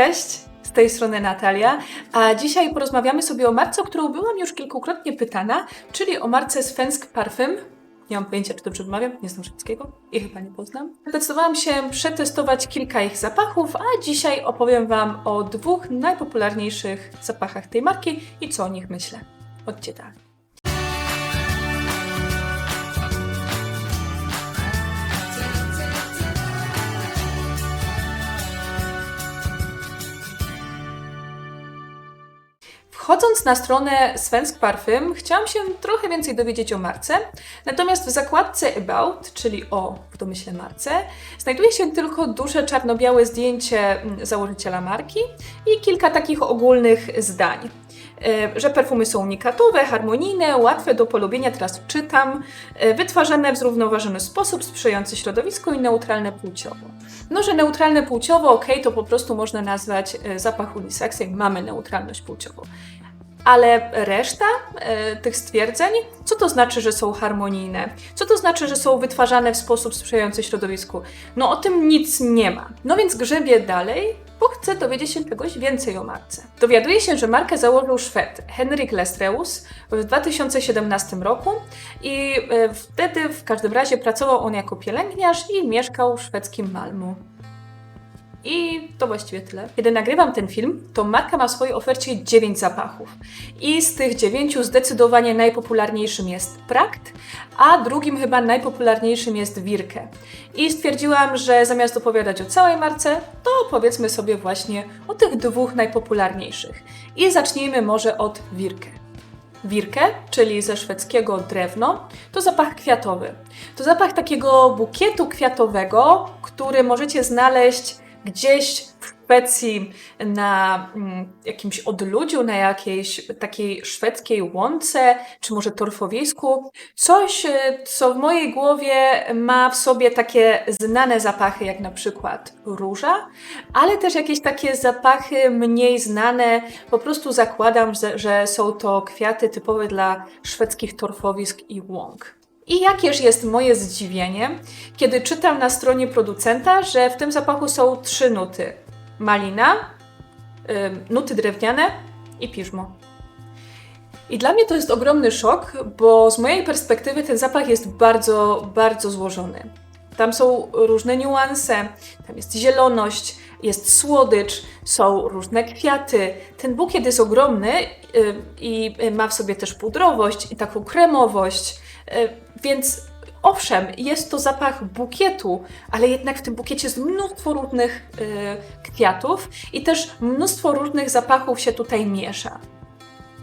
Cześć, z tej strony Natalia, a dzisiaj porozmawiamy sobie o marce, o którą byłam już kilkukrotnie pytana, czyli o marce Svensk Parfum. Nie mam pojęcia, czy dobrze wymawiam, nie znam szwedzkiego i chyba nie poznam. Zdecydowałam się przetestować kilka ich zapachów, a dzisiaj opowiem Wam o dwóch najpopularniejszych zapachach tej marki i co o nich myślę. Chodźcie dalej. Wchodząc na stronę Svensk Parfum, chciałam się trochę więcej dowiedzieć o marce, natomiast w zakładce About, czyli o w domyśle marce, znajduje się tylko duże czarno-białe zdjęcie mm, założyciela marki i kilka takich ogólnych zdań. E, Że perfumy są unikatowe, harmonijne, łatwe do polubienia, teraz czytam, e, wytwarzane w zrównoważony sposób, sprzyjający środowisku i neutralne płciowo. No, że neutralne płciowo, ok, to po prostu można nazwać e, zapach unisex, jak mamy neutralność płciową. Ale reszta e, tych stwierdzeń, co to znaczy, że są harmonijne? Co to znaczy, że są wytwarzane w sposób sprzyjający środowisku? No o tym nic nie ma. No więc grzebię dalej, bo chcę dowiedzieć się czegoś więcej o marce. Dowiaduję się, że markę założył Szwed Henrik Lestreus w 2017 roku i e, wtedy w każdym razie pracował on jako pielęgniarz i mieszkał w szwedzkim Malmu. I to właściwie tyle. Kiedy nagrywam ten film, to marka ma w swojej ofercie 9 zapachów. I z tych 9 zdecydowanie najpopularniejszym jest Prakt, a drugim chyba najpopularniejszym jest Wirke. I stwierdziłam, że zamiast opowiadać o całej marce, to opowiedzmy sobie właśnie o tych dwóch najpopularniejszych. I zacznijmy może od Wirke. Wirke, czyli ze szwedzkiego drewno, to zapach kwiatowy. To zapach takiego bukietu kwiatowego, który możecie znaleźć gdzieś w Szwecji na mm, jakimś odludziu, na jakiejś takiej szwedzkiej łące, czy może torfowisku. Coś, e, co w mojej głowie ma w sobie takie znane zapachy, jak na przykład róża, ale też jakieś takie zapachy mniej znane. Po prostu zakładam, że, że są to kwiaty typowe dla szwedzkich torfowisk i łąk. I jakież jest moje zdziwienie, kiedy czytam na stronie producenta, że w tym zapachu są trzy nuty: malina, ym, nuty drewniane i piżmo. I dla mnie to jest ogromny szok, bo z mojej perspektywy ten zapach jest bardzo, bardzo złożony. Tam są różne niuanse, tam jest zieloność, jest słodycz, są różne kwiaty. Ten bukiet jest ogromny i ma w sobie też pudrowość i taką kremowość. Y, Więc owszem, jest to zapach bukietu, ale jednak w tym bukiecie jest mnóstwo różnych y, kwiatów i też mnóstwo różnych zapachów się tutaj miesza.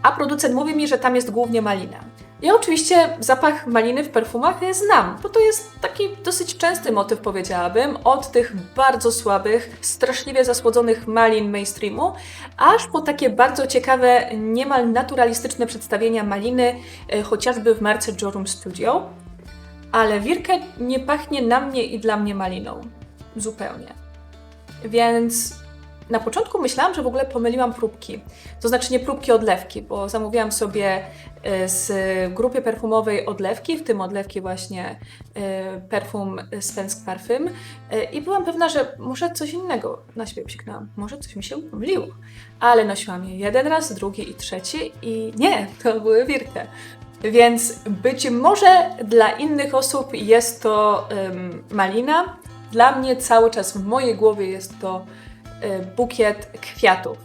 A producent mówi mi, że tam jest głównie malina. Ja oczywiście zapach maliny w perfumach znam, bo to jest taki dosyć częsty motyw, powiedziałabym, od tych bardzo słabych, straszliwie zasłodzonych malin mainstreamu, aż po takie bardzo ciekawe, niemal naturalistyczne przedstawienia maliny, e, chociażby w marce Jorum Studio. Ale Wirkę nie pachnie na mnie i dla mnie maliną. Zupełnie. Więc na początku myślałam, że w ogóle pomyliłam próbki. To znaczy nie próbki odlewki, bo zamówiłam sobie y, z grupy perfumowej odlewki, w tym odlewki właśnie y, perfum Svensk Parfum y, i byłam pewna, że może coś innego na siebie psiknęłam. Może coś mi się pomyliło. Ale nosiłam je jeden raz, drugi i trzeci i nie, to były wirte. Więc być może dla innych osób jest to ym, malina. Dla mnie cały czas w mojej głowie jest to bukiet kwiatów.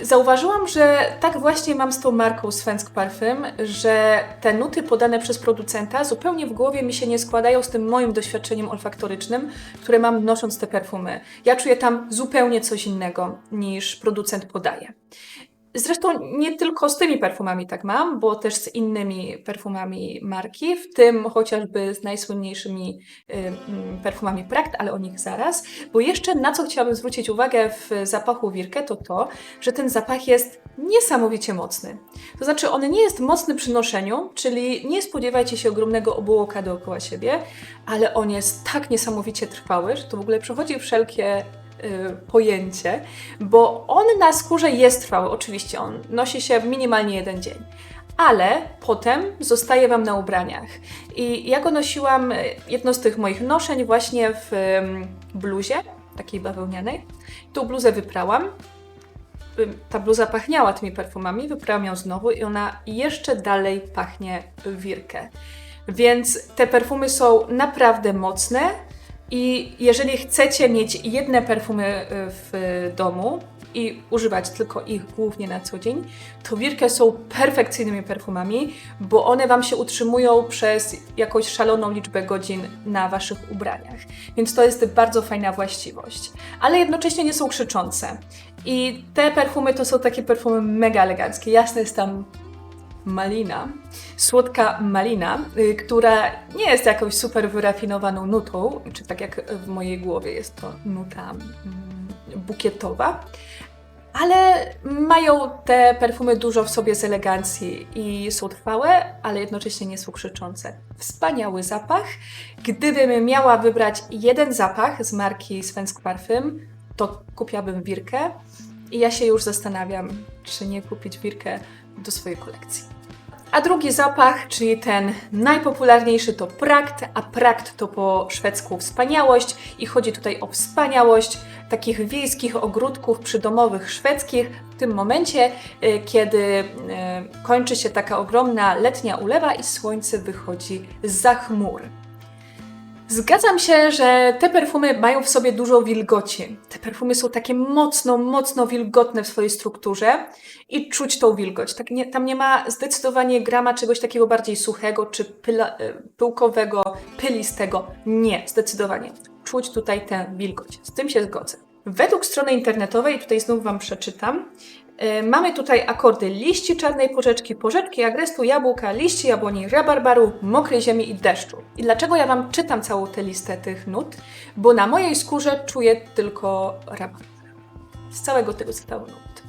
Zauważyłam, że tak właśnie mam z tą marką Svensk Parfum, że te nuty podane przez producenta zupełnie w głowie mi się nie składają z tym moim doświadczeniem olfaktorycznym, które mam nosząc te perfumy. Ja czuję tam zupełnie coś innego niż producent podaje. Zresztą nie tylko z tymi perfumami tak mam, bo też z innymi perfumami marki, w tym chociażby z najsłynniejszymi y, mm, perfumami Prakt, ale o nich zaraz. Bo jeszcze na co chciałabym zwrócić uwagę w zapachu Wirkę, to to, że ten zapach jest niesamowicie mocny. To znaczy, on nie jest mocny przy noszeniu, czyli nie spodziewajcie się ogromnego obłoka dookoła siebie, ale on jest tak niesamowicie trwały, że to w ogóle przechodzi wszelkie pojęcie, bo on na skórze jest trwały, oczywiście on nosi się minimalnie jeden dzień, ale potem zostaje Wam na ubraniach. I ja go nosiłam, y, jedno z tych moich noszeń właśnie w bluzie, takiej bawełnianej. Tą bluzę wyprałam ta bluza pachniała tymi perfumami, wyprałam ją znowu i ona jeszcze dalej pachnie wirkę. Więc te perfumy są naprawdę mocne i jeżeli chcecie mieć jedne perfumy y, w domu i używać tylko ich głównie na co dzień, to Wirkę są perfekcyjnymi perfumami, bo one Wam się utrzymują przez jakąś szaloną liczbę godzin na Waszych ubraniach. Więc to jest bardzo fajna właściwość. Ale jednocześnie nie są krzyczące. I te perfumy to są takie perfumy mega eleganckie. Jasne jest tam malina, słodka malina, y, która nie jest jakąś super wyrafinowaną nutą, czy tak jak w mojej głowie jest to nuta mm, bukietowa, ale mają te perfumy dużo w sobie z elegancji i są trwałe, ale jednocześnie nie są krzyczące. Wspaniały zapach. Gdybym miała wybrać jeden zapach z marki Svensk Parfum, to kupiłabym Wirkę i ja się już zastanawiam, czy nie kupić Wirkę do swojej kolekcji. A drugi zapach, czyli ten najpopularniejszy to prakt, a prakt to po szwedzku wspaniałość i chodzi tutaj o wspaniałość takich wiejskich ogródków przydomowych szwedzkich w tym momencie, y, kiedy y, kończy się taka ogromna letnia ulewa i słońce wychodzi za chmur. Zgadzam się, że te perfumy mają w sobie dużo wilgoci. Te perfumy są takie mocno, mocno wilgotne w swojej strukturze i czuć tą wilgoć. Tak nie, tam nie ma zdecydowanie grama czegoś takiego bardziej suchego czy pyla, e, pyłkowego, pylistego. Nie, zdecydowanie. Czuć tutaj tę wilgoć. Z tym się zgodzę. Według strony internetowej, tutaj znów Wam przeczytam, mamy tutaj akordy liści czarnej porzeczki, porzeczki, agrestu, jabłka, liści jabłoni, rabarbaru, mokrej ziemi i deszczu. I dlaczego ja Wam czytam całą tę listę tych nut? Bo na mojej skórze czuję tylko rabarbar. Z całego tego zestawu nut.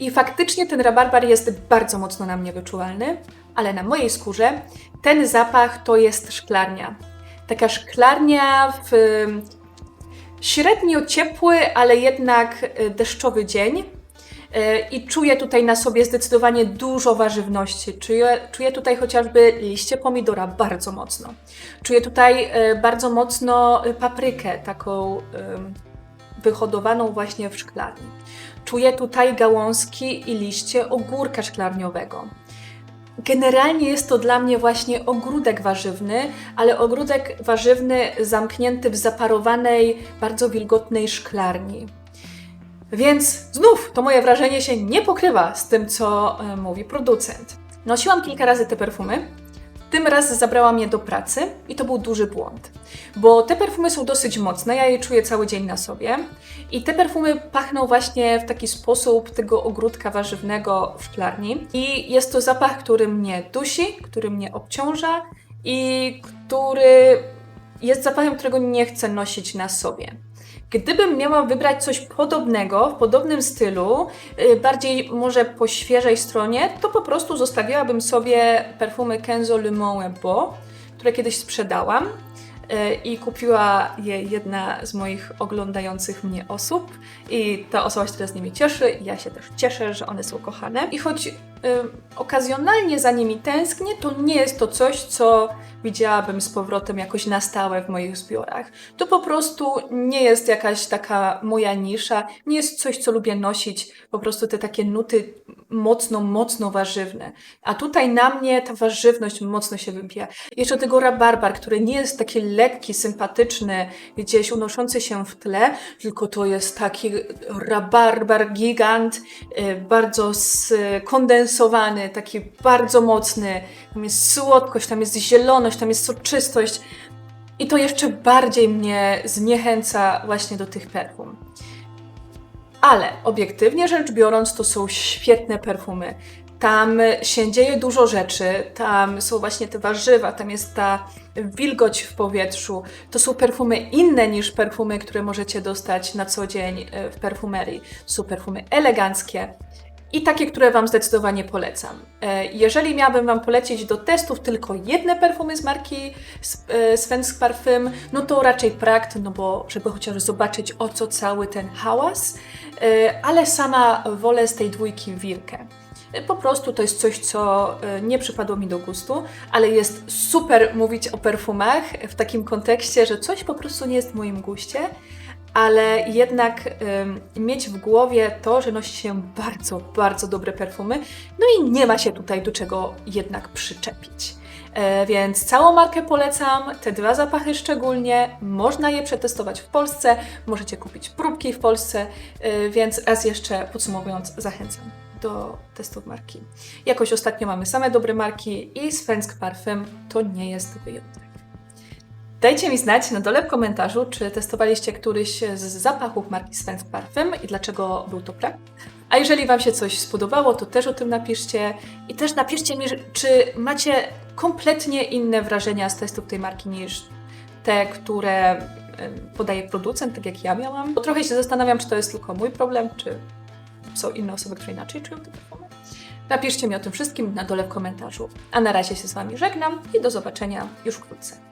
I faktycznie ten rabarbar jest bardzo mocno na mnie wyczuwalny, ale na mojej skórze ten zapach to jest szklarnia. Taka szklarnia w średnio ciepły, ale jednak e, deszczowy dzień i czuję tutaj na sobie zdecydowanie dużo warzywności. Czuję, czuję tutaj chociażby liście pomidora bardzo mocno. Czuję tutaj e, bardzo mocno paprykę, taką wyhodowaną właśnie w szklarni. Czuję tutaj gałązki i liście ogórka szklarniowego. Generalnie jest to dla mnie właśnie ogródek warzywny, ale ogródek warzywny zamknięty w zaparowanej, bardzo wilgotnej szklarni. Więc znów to moje wrażenie się nie pokrywa z tym, co e, mówi producent. Nosiłam kilka razy te perfumy. Tym raz zabrałam je do pracy i to był duży błąd, bo te perfumy są dosyć mocne, ja je czuję cały dzień na sobie i te perfumy pachną właśnie w taki sposób tego ogródka warzywnego w szklarni i jest to zapach, który mnie dusi, który mnie obciąża i który jest zapachem, którego nie chcę nosić na sobie. Gdybym miała wybrać coś podobnego, w podobnym stylu, y, bardziej może po świeżej stronie, to po prostu zostawiłabym sobie perfumy Kenzo Le Beau, które kiedyś sprzedałam y, i kupiła je jedna z moich oglądających mnie osób i ta osoba się teraz z nimi cieszy ja się też cieszę, że one są kochane. I choć okazjonalnie za nimi tęsknię, to nie jest to coś, co widziałabym z powrotem jakoś na stałe w moich zbiorach. To po prostu nie jest jakaś taka moja nisza, nie jest coś, co lubię nosić, po prostu te takie nuty mocno, mocno warzywne. A tutaj na mnie ta warzywność mocno się wybija. Jeszcze tego rabarbar, który nie jest taki lekki, sympatyczny, gdzieś unoszący się w tle, tylko to jest taki rabarbar gigant, y, bardzo skondensowany, taki bardzo mocny. Tam jest słodkość, tam jest zieloność, tam jest soczystość. I to jeszcze bardziej mnie zniechęca właśnie do tych perfum. Ale obiektywnie rzecz biorąc, to są świetne perfumy. Tam się dzieje dużo rzeczy, tam są właśnie te warzywa, tam jest ta wilgoć w powietrzu. To są perfumy inne niż perfumy, które możecie dostać na co dzień e, w perfumerii. To są perfumy eleganckie, i takie, które Wam zdecydowanie polecam. E, jeżeli miałabym Wam polecić do testów tylko jedne perfumy z marki e, Svensk Parfum, no to raczej Prakt, no bo żeby chociaż zobaczyć o co cały ten hałas, e, ale sama wolę z tej dwójki Wirkę. Po prostu to jest coś, co nie przypadło mi do gustu, ale jest super mówić o perfumach w takim kontekście, że coś po prostu nie jest w moim guście, ale jednak mieć w głowie to, że nosi się bardzo, bardzo dobre perfumy, no i nie ma się tutaj do czego jednak przyczepić. E, Więc całą markę polecam, te dwa zapachy szczególnie. Można je przetestować w Polsce, możecie kupić próbki w Polsce, e, więc raz jeszcze podsumowując, zachęcam do testów marki. Jakoś ostatnio mamy same dobre marki i Svensk Parfum to nie jest wyjątek. Dajcie mi znać na dole w komentarzu, czy testowaliście któryś z zapachów marki Svensk Parfum i dlaczego był to prak. A jeżeli Wam się coś spodobało, to też o tym napiszcie. I też napiszcie mi, czy macie kompletnie inne wrażenia z testów tej marki niż te, które podaje producent, tak jak ja miałam. Bo trochę się zastanawiam, czy to jest tylko mój problem, czy są inne osoby, które inaczej czują te perfumy. Napiszcie mi o tym wszystkim na dole w komentarzu. A na razie się z Wami żegnam i do zobaczenia już wkrótce.